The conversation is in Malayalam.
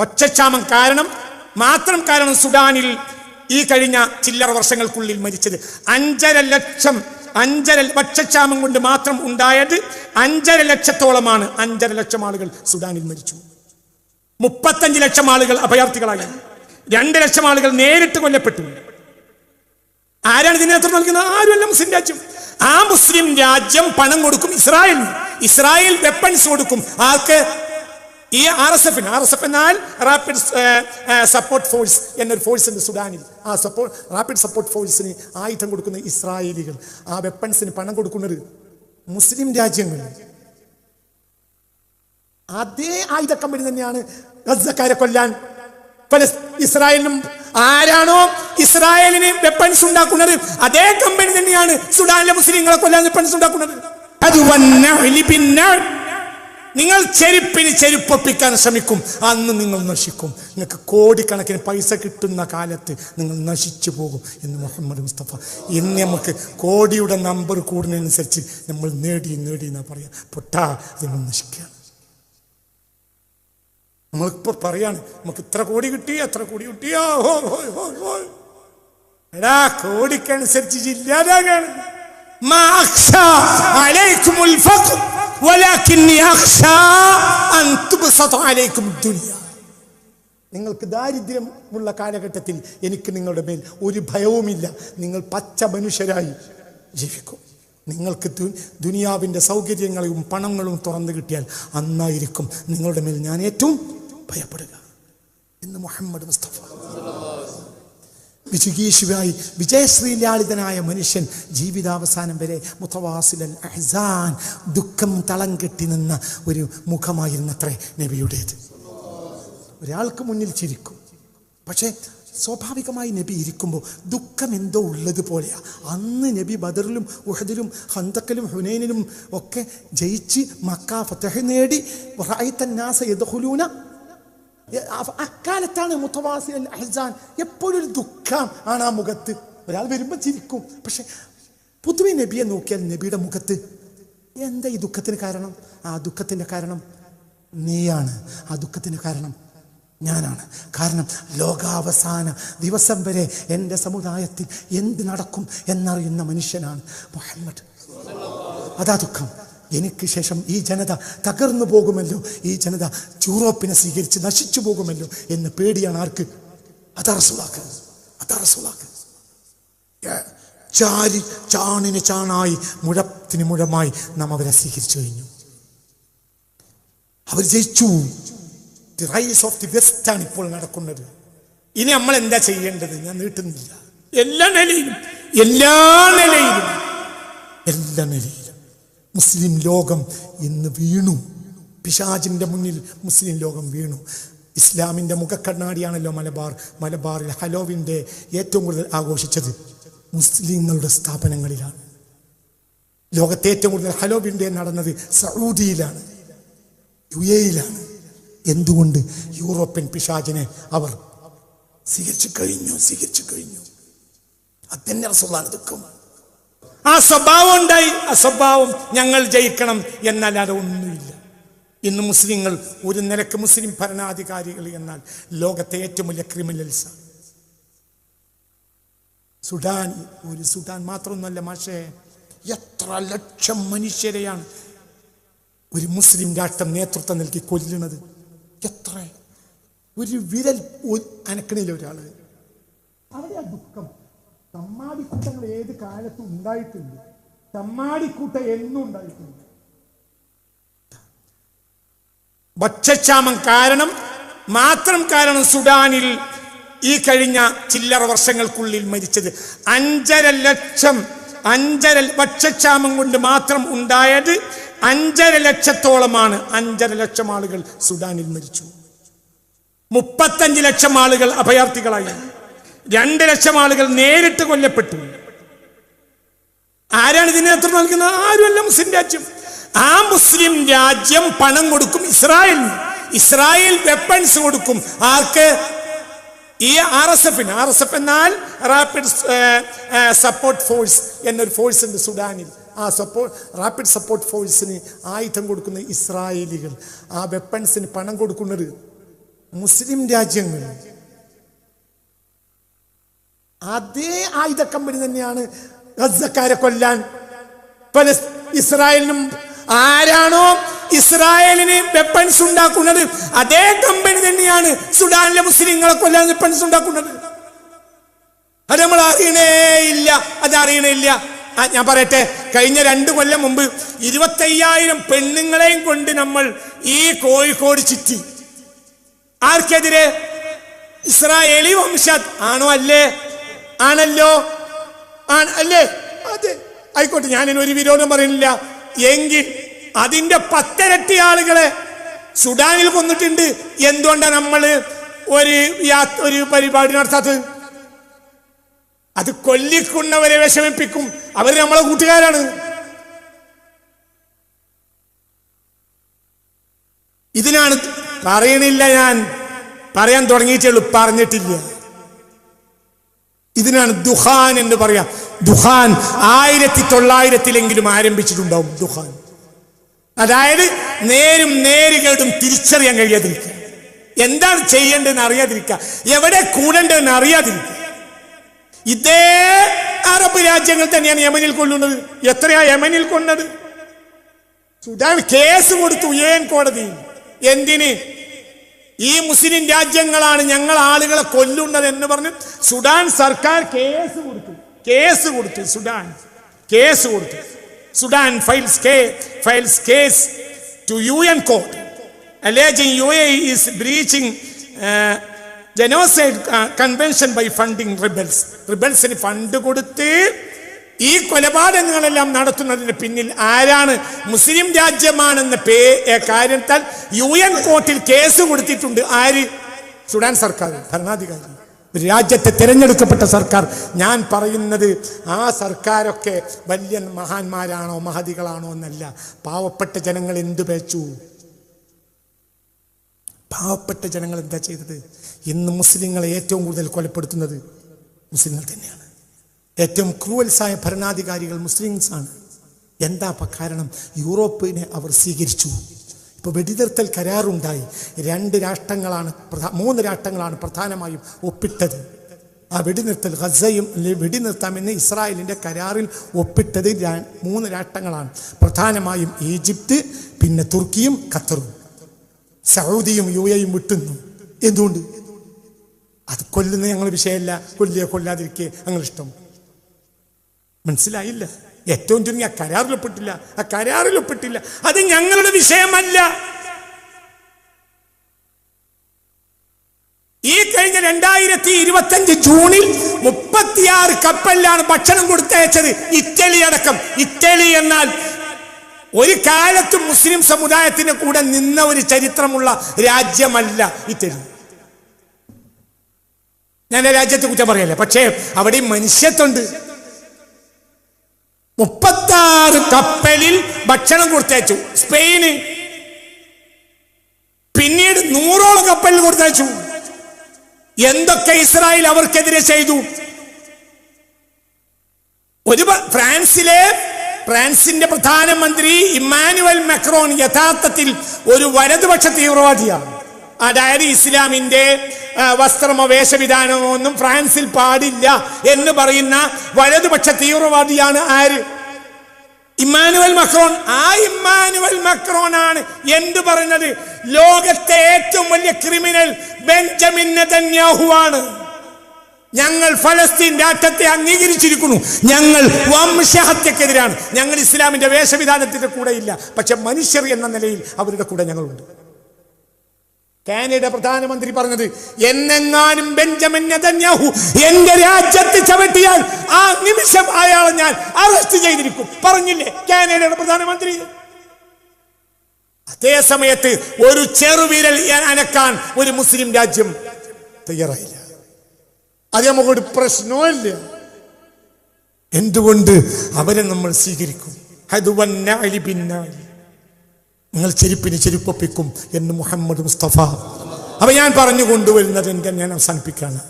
ഭക്ഷ്യക്ഷാമം കാരണം മാത്രം കാരണം സുഡാനിൽ ഈ കഴിഞ്ഞ ചില്ലറ വർഷങ്ങൾക്കുള്ളിൽ മരിച്ചത്. അഞ്ചര ലക്ഷം അഞ്ചര ഭക്ഷ്യക്ഷാമം കൊണ്ട് മാത്രം ഉണ്ടായത് അഞ്ചര ലക്ഷത്തോളമാണ്. അഞ്ചര ലക്ഷം ആളുകൾ സുഡാനിൽ മരിച്ചു. മുപ്പത്തഞ്ച് ലക്ഷം ആളുകൾ അഭയാർത്ഥികളായി. രണ്ട് ലക്ഷം ആളുകൾ നേരിട്ട് കൊല്ലപ്പെട്ടു. ആരാണ് ഇതിന് നേതൃത്വം നൽകുന്നത്? ആരുമല്ല മുസ്ലിം രാജ്യം. ആ മുസ്ലിം രാജ്യം പണം കൊടുക്കും ഇസ്രായേൽ ഇസ്രായേൽ വെപ്പൺസ് കൊടുക്കും. ആർക്ക് ഈ ആർ എസ് എഫിന് ആർ എസ് എഫ് എന്നാൽ റാപ്പിഡ് സപ്പോർട്ട് ഫോഴ്സ് എന്നൊരു ഫോഴ്സ് ഉണ്ട് സുഡാനിൽ. ആ സപ്പോർട്ട് റാപ്പിഡ് സപ്പോർട്ട് ഫോഴ്സിന് ആയുധം കൊടുക്കുന്ന ഇസ്രായേലികൾ ആ വെപ്പൺസിന് പണം കൊടുക്കുന്നത് മുസ്ലിം രാജ്യങ്ങൾ. അതേ ആയുധ കമ്പനി തന്നെയാണ് ഗസക്കാരെ കൊല്ലാൻ. ഇസ്രായേലിനും ആരാണോ ഇസ്രായേലിന് വെപ്പൺസ് ഉണ്ടാക്കുന്നത് അതേ കമ്പനി തന്നെയാണ് സുഡാനിലെ മുസ്ലിങ്ങളെ കൊല്ലാൻ വെപ്പൺസ് ഉണ്ടാക്കുന്നത്. നിങ്ങൾ ചെരുപ്പിന് ചെരുപ്പൊപ്പിക്കാൻ ശ്രമിക്കും. അന്ന് നിങ്ങൾ നശിക്കും. നിങ്ങൾക്ക് കോടിക്കണക്കിന് പൈസ കിട്ടുന്ന കാലത്ത് നിങ്ങൾ നശിച്ചു പോകും എന്ന് മുഹമ്മദ് മുസ്തഫ. ഇന്ന് നമുക്ക് കോടിയുടെ നമ്പർ കൂടുന്നതനുസരിച്ച് നമ്മൾ നേടി നേടി എന്നാ പറയാം. പൊട്ടാ നിങ്ങൾ നശിക്കുകയാണ് നമ്മളിപ്പോ പറയാണ് നമുക്ക് ഇത്ര കോടി കിട്ടി എത്ര കോടി കിട്ടിയോ എടാ കോടിക്കനുസരിച്ച് ഇല്ലാതാകാണ് നിങ്ങൾക്ക് ദാരിദ്ര്യമുള്ള കാലഘട്ടത്തിൽ എനിക്ക് നിങ്ങളുടെ മേൽ ഒരു ഭയവുമില്ല. നിങ്ങൾ പച്ച മനുഷ്യരായി ജീവിക്കും. നിങ്ങൾക്ക് ദുനിയാവിന്റെ സൗകര്യങ്ങളെയും പണങ്ങളും തുറന്നു കിട്ടിയാൽ അന്നായിരിക്കും നിങ്ങളുടെ മേൽ ഞാൻ ഏറ്റവും ഭയപ്പെടുക. എന്ന് മുഹമ്മദ് മുസ്തഫ വിജുഗീഷുവായി വിജയശ്രീലാളിതനായ മനുഷ്യൻ ജീവിതാവസാനം വരെ മുത്തവാസിലൽ അഹ്സാൻ ദുഃഖം തളം കെട്ടി നിന്ന ഒരു മുഖമായിരുന്നത്രേ നബിയുടേത്. ഒരാൾക്ക് മുന്നിൽ ചിരിക്കും. പക്ഷേ സ്വാഭാവികമായി നബി ഇരിക്കുമ്പോൾ ദുഃഖം എന്തോ ഉള്ളത് പോലെയാണ് അന്ന് നബി ബദറിലും ഉഹദിലും ഹന്തക്കലും ഹുനൈനിലും ഒക്കെ ജയിച്ച് മക്ക ഫത്തഹ് നേടി റായിത്തന്നാസ യദ്ഖുലൂന അ- അക്കാലത്താണ് മുത്തവാസി അഹ്സാൻ എപ്പോഴും ഒരു ദുഃഖം ആണ് ആ മുഖത്ത്. ഒരാൾ വരുമ്പോൾ ചിരിക്കും. പക്ഷെ പൊതുവെ നബിയെ നോക്കിയാൽ നബിയുടെ മുഖത്ത് എന്താ ഈ ദുഃഖത്തിന് കാരണം? ആ ദുഃഖത്തിന്റെ കാരണം നീയാണ്. ആ ദുഃഖത്തിന് കാരണം ഞാനാണ്. കാരണം ലോകാവസാന ദിവസം വരെ എന്റെ സമുദായത്തിൽ എന്ത് നടക്കും എന്നറിയുന്ന മനുഷ്യനാണ് മുഹമ്മദ്. അതാ ദുഃഖം. എനിക്ക് ശേഷം ഈ ജനത തകർന്നു പോകുമല്ലോ? ഈ ജനത യൂറോപ്പിനെ സ്വീകരിച്ച് നശിച്ചു പോകുമല്ലോ? എന്ന് പേടിയാണ് ആർക്ക്? അതാ റസൂലാക്ക്. അതാ റസൂലാക്ക്. ഏ, ചാരി ചാണിന് ചാണായി മുഴത്തിന് മുഴമായി നാം അവരെ സ്വീകരിച്ചു കഴിഞ്ഞു. അവർ ജയിച്ചു. The rise of the west ആണ് ഇപ്പോൾ നടക്കുന്നത്. ഇനി നമ്മൾ എന്താ ചെയ്യേണ്ടത്? ഞാൻ നീട്ടുന്നില്ല. എല്ലാ നിലയിലും എല്ലാ നിലയിലും എല്ലാ നിലയിലും. മുസ്ലിം ലോകം ഇന്ന് വീണു. പിശാജിന്റെ മുന്നിൽ മുസ്ലിം ലോകം വീണു. ഇസ്ലാമിന്റെ മുഖക്കണ്ണാടിയാണല്ലോ മലബാർ. മലബാറിൽ ഹലോവിന്റെ ഏറ്റവും കൂടുതൽ ആഘോഷിച്ചത് മുസ്ലിങ്ങളുടെ സ്ഥാപനങ്ങളിലാണ്. ലോകത്തെ ഏറ്റവും കൂടുതൽ ഹലോവിന്റെ നടന്നത് സൗദിയിലാണ് യു എയിലാണ് എന്തുകൊണ്ട് യൂറോപ്യൻ പിശാചിനെ അവർ സ്വീകരിച്ചു കഴിഞ്ഞു സ്വീകരിച്ചു കഴിഞ്ഞു? അതന്നെ റസൂലാണ് ദുഃഖം ആ സ്വഭാവം ഉണ്ടായി. ആ സ്വഭാവം ഞങ്ങൾ ജയിക്കണം എന്നല്ലാതെ അതൊന്നുമില്ല ഇന്ന് മുസ്ലിങ്ങൾ ഒരു നിലയ്ക്ക് മുസ്ലിം ഭരണാധികാരികൾ എന്നാൽ ലോകത്തെ ഏറ്റവും വലിയ ക്രിമിനൽസ് സുഡാൻ ഒരു സുഡാൻ മാത്രമൊന്നുമല്ല മാഷേ എത്ര ലക്ഷം മനുഷ്യരെയാണ് ഒരു മുസ്ലിം രാഷ്ട്രം നേതൃത്വം നൽകി കൊല്ലുന്നത്. എത്ര? ഒരു വിരൽ അനക്കണില്ല ഒരാൾ. അവിടെ ദുഃഖം ചമ്മാടിക്കൂട്ടങ്ങൾ ഏത് കാലത്തും ഉണ്ടായിട്ടുണ്ട്. ചമ്മാടിക്കൂട്ട എന്നും ഉണ്ടായിട്ടുണ്ട്. ഭക്ഷ്യക്ഷാമം കാരണം മാത്രം കാരണം സുഡാനിൽ ഈ കഴിഞ്ഞ ചില്ലറ വർഷങ്ങൾക്കുള്ളിൽ മരിച്ചത്. അഞ്ചര ലക്ഷം അഞ്ചര ഭക്ഷ്യക്ഷാമം കൊണ്ട് മാത്രം ഉണ്ടായത് അഞ്ചര ലക്ഷത്തോളമാണ്. അഞ്ചര ലക്ഷം ആളുകൾ സുഡാനിൽ മരിച്ചു. മുപ്പത്തഞ്ച് ലക്ഷം ആളുകൾ അഭയാർത്ഥികളായി. രണ്ട് ലക്ഷം ആളുകൾ നേരിട്ട് കൊല്ലപ്പെട്ടു. ആരാണ് ഇതിന് നേതൃത്വം നൽകുന്നത്? ആരുമല്ല മുസ്ലിം രാജ്യം. ആ മുസ്ലിം രാജ്യം പണം കൊടുക്കും ഇസ്രായേലിന്. ഇസ്രായേൽ വെപ്പൺസ് കൊടുക്കും. ആർക്ക്? ഈ ആർ എസ് എഫിന്. ആർ എസ് എഫ് എന്നാൽ റാപ്പിഡ് സപ്പോർട്ട് ഫോഴ്സ് എന്നൊരു ഫോഴ്സ് ഉണ്ട് സുഡാനിൽ. ആ സപ്പോർട്ട് റാപ്പിഡ് സപ്പോർട്ട് ഫോഴ്സിന് ആയുധം കൊടുക്കുന്ന ഇസ്രായേലികൾ. ആ വെപ്പൺസിന് പണം കൊടുക്കുന്നത് മുസ്ലിം രാജ്യങ്ങൾ. അതേ ആയുധ കമ്പനി തന്നെയാണ് ഗസക്കാരെ കൊല്ലാൻ. പല ഇസ്രായേലിനും ആരാണോ ഇസ്രായേലിന് വെപ്പൺസ് ഉണ്ടാക്കുന്നത്? അതേ കമ്പനി തന്നെയാണ് സുഡാനിലെ മുസ്ലിങ്ങളെ കൊല്ലാൻ വെപ്പൺസ് ഉണ്ടാക്കുന്നത്. അത് നമ്മൾ അറിയണേ ഇല്ല. അത് അറിയണേ ഇല്ല. ഞാൻ പറയട്ടെ. കഴിഞ്ഞ രണ്ട് കൊല്ലം മുമ്പ് ഇരുപത്തയ്യായിരം പെണ്ണുങ്ങളെയും കൊണ്ട് നമ്മൾ ഈ കോഴിക്കോട് ചുറ്റി. ആർക്കെതിരെ? ഇസ്രായേലി വംശ ആണോ അല്ലേ? ആണല്ലോ? ആണ് അല്ലേ? അതെ ആയിക്കോട്ടെ ഞാൻ ഒരു വിരോധം പറയുന്നില്ല. എങ്കിൽ അതിന്റെ പത്തിരട്ടി ആളുകളെ സുഡാനിൽ കൊന്നിട്ടുണ്ട്. എന്തുകൊണ്ടാണ് നമ്മൾ ഒരു ഒരു പരിപാടി നടത്താത്തത്? അത് കൊല്ലിക്കുന്നവരെ വിഷമിപ്പിക്കും. അവർ നമ്മളെ കൂട്ടുകാരാണ്. ഇതിനാണ് പറയണില്ല ഞാൻ. പറയാൻ തുടങ്ങിയിട്ടുള്ളൂ പറഞ്ഞിട്ടില്ല. ഇതിനാണ് ദുഹാൻ എന്ന് പറയാം. ദുഹാൻ ആയിരത്തി തൊള്ളായിരത്തിലെങ്കിലും ആരംഭിച്ചിട്ടുണ്ടാവും ദുഹാൻ അതായത് നേരും നേരുകേടും തിരിച്ചറിയാൻ കഴിയാതിരിക്കുക. എന്താണ് ചെയ്യേണ്ടതെന്ന് അറിയാതിരിക്കുക. എവിടെ കൂടേണ്ടതെന്ന് അറിയാതിരിക്കുക. ഇതേ അറബ് രാജ്യങ്ങൾ തന്നെയാണ് യമനിൽ കൊല്ലുന്നത്. എത്രയാ യമനിൽ കൊന്നത്? കേസ് കൊടുത്തു ഏൻ കോടതി? എന്തിന്? ഈ മുസ്ലിം രാജ്യങ്ങളാണ് ഞങ്ങൾ ആളുകളെ കൊല്ലുന്നത് എന്ന് പറഞ്ഞ് സുഡാൻ സർക്കാർ കേസ് കൊടുത്തു. കേസ് കൊടുത്തു സുഡാൻ. കേസ് കൊടുത്തു. സുഡാൻ ഫൈൽസ് കേ files case to U N court alleging UAE is breaching uh, genocide uh, convention by. റിബൽസിന് ഫണ്ട് കൊടുത്ത് ഈ കൊലപാതകങ്ങളെല്ലാം നടത്തുന്നതിന് പിന്നിൽ ആരാണ് മുസ്ലിം രാജ്യമാണെന്ന പേ കാര്യത്താൽ യു എൻ കോർട്ടിൽ കേസ് കൊടുത്തിട്ടുണ്ട്. ആര്? സുഡാൻ സർക്കാർ ഭരണാധികാരി. ഒരു രാജ്യത്തെ തിരഞ്ഞെടുക്കപ്പെട്ട സർക്കാർ. ഞാൻ പറയുന്നത് ആ സർക്കാരൊക്കെ വലിയ മഹാന്മാരാണോ മഹതികളാണോ എന്നല്ല. പാവപ്പെട്ട ജനങ്ങൾ എന്തു പേച്ചു? പാവപ്പെട്ട ജനങ്ങൾ എന്താ ചെയ്തത്? ഇന്ന് മുസ്ലിങ്ങളെ ഏറ്റവും കൂടുതൽ കൊലപ്പെടുത്തുന്നത് മുസ്ലിങ്ങൾ തന്നെയാണ്. ഏറ്റവും ക്രൂവൽസായ ഭരണാധികാരികൾ മുസ്ലിംസാണ്. എന്താ അപ്പം കാരണം? യൂറോപ്പിനെ അവർ സ്വീകരിച്ചു. ഇപ്പോൾ വെടിനിർത്തൽ കരാറുണ്ടായി. രണ്ട് രാഷ്ട്രങ്ങളാണ് മൂന്ന് രാഷ്ട്രങ്ങളാണ് പ്രധാനമായും ഒപ്പിട്ടത്. ആ വെടിനിർത്തൽ ഗസയും വെടിനിർത്താമെന്ന് ഇസ്രായേലിന്റെ കരാറിൽ ഒപ്പിട്ടത് മൂന്ന് രാഷ്ട്രങ്ങളാണ്. പ്രധാനമായും ഈജിപ്ത് പിന്നെ തുർക്കിയും ഖത്തറും. സൗദിയും യു എയും വിട്ടുന്നു. എന്തുകൊണ്ട്? അത് കൊല്ലുന്ന ഞങ്ങൾ വിഷയമല്ല. കൊല്ലുക കൊല്ലാതിരിക്കുക ഞങ്ങൾ ഇഷ്ടം. മനസ്സിലായില്ല. ഏറ്റവും ചുരുങ്ങി ആ കരാറിൽ ഒപ്പിട്ടില്ല. ആ കരാറിൽ ഒപ്പിട്ടില്ല. അത് ഞങ്ങളുടെ വിഷയമല്ല. ഈ കഴിഞ്ഞ രണ്ടായിരത്തി ഇരുപത്തഞ്ച് ജൂണിൽ മുപ്പത്തിയാറ് കപ്പലിലാണ് ഭക്ഷണം കൊടുത്തയച്ചത് ഇറ്റലി അടക്കം. ഇറ്റലി എന്നാൽ ഒരു കാലത്ത് മുസ്ലിം സമുദായത്തിന് കൂടെ നിന്ന ഒരു ചരിത്രമുള്ള രാജ്യമല്ല ഇറ്റലി. ഞാൻ രാജ്യത്തെ കുറ്റം പറയല്ലേ? പക്ഷേ അവിടെ മനുഷ്യത്വണ്ട് മുപ്പത്താറ് കപ്പലിൽ ഭക്ഷണം കൊടുത്തയച്ചു. സ്പെയിന്. പിന്നീട് നൂറോളം കപ്പലിൽ കൊടുത്തയച്ചു. എന്തൊക്കെ ഇസ്രായേൽ അവർക്കെതിരെ ചെയ്തു? ഒരു ഫ്രാൻസിലെ ഫ്രാൻസിന്റെ പ്രധാനമന്ത്രി ഇമ്മാനുവൽ മെക്രോൺ യഥാർത്ഥത്തിൽ ഒരു വലതുപക്ഷ തീവ്രവാദിയാണ്. അതായത് ഇസ്ലാമിന്റെ വസ്ത്രമോ വേഷവിധാനമോ ഒന്നും ഫ്രാൻസിൽ പാടില്ല എന്ന് പറയുന്ന വലതുപക്ഷ തീവ്രവാദിയാണ് ആര്? മക്രോൺ ആ ഇമ്മാനുവൽ മക്രോൺ ആണ് എന്ത് പറഞ്ഞത്? ലോകത്തെ ഏറ്റവും വലിയ ക്രിമിനൽ ബെഞ്ചമിൻ ആണ് ഞങ്ങൾ ഫലസ്തീൻ രാഷ്ട്രത്തെ അംഗീകരിച്ചിരിക്കുന്നു. ഞങ്ങൾ വംശഹത്യക്കെതിരാണ്. ഞങ്ങൾ ഇസ്ലാമിന്റെ വേഷവിധാനത്തിന്റെ കൂടെ ഇല്ല പക്ഷെ മനുഷ്യർ എന്ന നിലയിൽ അവരുടെ കൂടെ ഞങ്ങളുണ്ട്. കാനഡ പ്രധാനമന്ത്രി പറഞ്ഞത് എന്നെങ്ങാനും ബെഞ്ചമിൻ നെതന്യാഹു എന്റെ രാജ്യത്ത് ചവിട്ടിയാൽ ആ നിമിഷം അയാളെ ഞാൻ അറസ്റ്റ് ചെയ്തിരിക്കും. പറഞ്ഞില്ലേ കാനഡയുടെ പ്രധാനമന്ത്രി? അതേ സമയത്ത് ഒരു ചെറുവിരൽ അനക്കാൻ ഒരു മുസ്ലിം രാജ്യം തയ്യാറായില്ല. അത് നമുക്കൊരു പ്രശ്നമല്ല എന്തുകൊണ്ട് അവരെ നമ്മൾ സ്വീകരിക്കും? ഹതുവന്നാലി പിന്നാലി നിങ്ങൾ ചെരുപ്പിന് ചെരുപ്പൊപ്പിക്കും എന്ന് മുഹമ്മദ് മുസ്തഫ. അപ്പൊ ഞാൻ പറഞ്ഞു കൊണ്ടുവരുന്നത് എന്റെ ഞാൻ അവസാനിപ്പിക്കുകയാണ്.